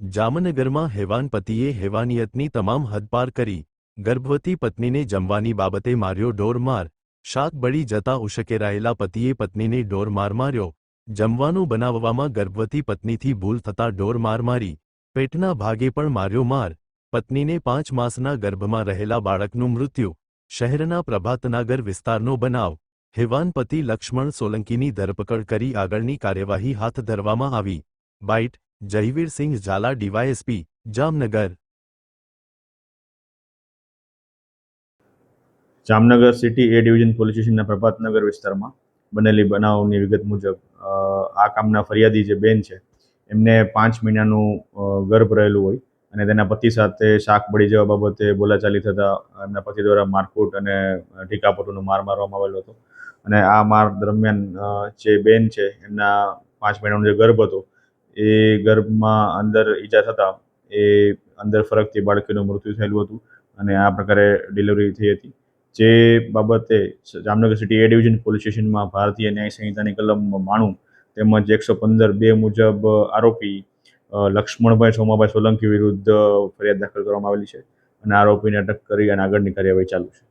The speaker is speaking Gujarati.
જામનગરમાં હેવાન પતિએ હેવાનિયતની તમામ હદપાર કરી, ગર્ભવતી પત્નીને જમવાની બાબતે માર્યો ઢોરમાર શાક બળી જતા ઉશકેરાયેલા પતિએ પત્નીને ઢોરમાર માર્યો, જમવાનું બનાવવામાં ગર્ભવતી પત્નીથી ભૂલ થતા ઢોરમાર મારી પેટના ભાગે પણ માર્યો માર, પત્નીને પાંચ માસના ગર્ભમાં રહેલા બાળકનું મૃત્યુ, શહેરના પ્રભાતનગર વિસ્તારનો બનાવ હેવાન પતિ લક્ષ્મણ સોલંકીની ધરપકડ કરી આગળની કાર્યવાહી હાથ ધરવામાં આવી, byte Jayvirsinh Jhala DYSP, Jamnagar. Jamnagar city A division police સ્ટેશનના પ્રભાતનગર વિસ્તારમાં બનેલી બનાવની વિગત મુજબ આ કામના ફરિયાદી જે બેન છે, એમને પાંચ મહિનાનું ગર્ભ રહેલું હોય અને તેના પતિ સાથે શાક બળી જવા બાબતે બોલાચાલી થતાં એમના પતિ દ્વારા મારકૂટ અને ટીકાપટુનો માર મારવામાં આવેલો હતો. અને આ માર દરમિયાન જે બેન છે, એમના પાંચ મહિનાનો જે ગર્ભ હતો એ ગર્ભમાં અંદર ઈજા થતાં એ અંદર ફરકથી બાળકીનું મૃત્યુ થયેલું હતું અને આ પ્રકારે ડિલિવરી થઈ હતી. જે બાબતે Jamnagar city A division police સ્ટેશનમાં ભારતીય ન્યાય સંહિતાની કલમ માણું તેમજ એકસો પંદર બે મુજબ આરોપી લક્ષ્મણભાઈ સોમાભાઈ સોલંકી વિરુદ્ધ ફરિયાદ દાખલ કરવામાં આવેલી છે અને આરોપીને અટક કરી અને આગળની કાર્યવાહી ચાલુ છે.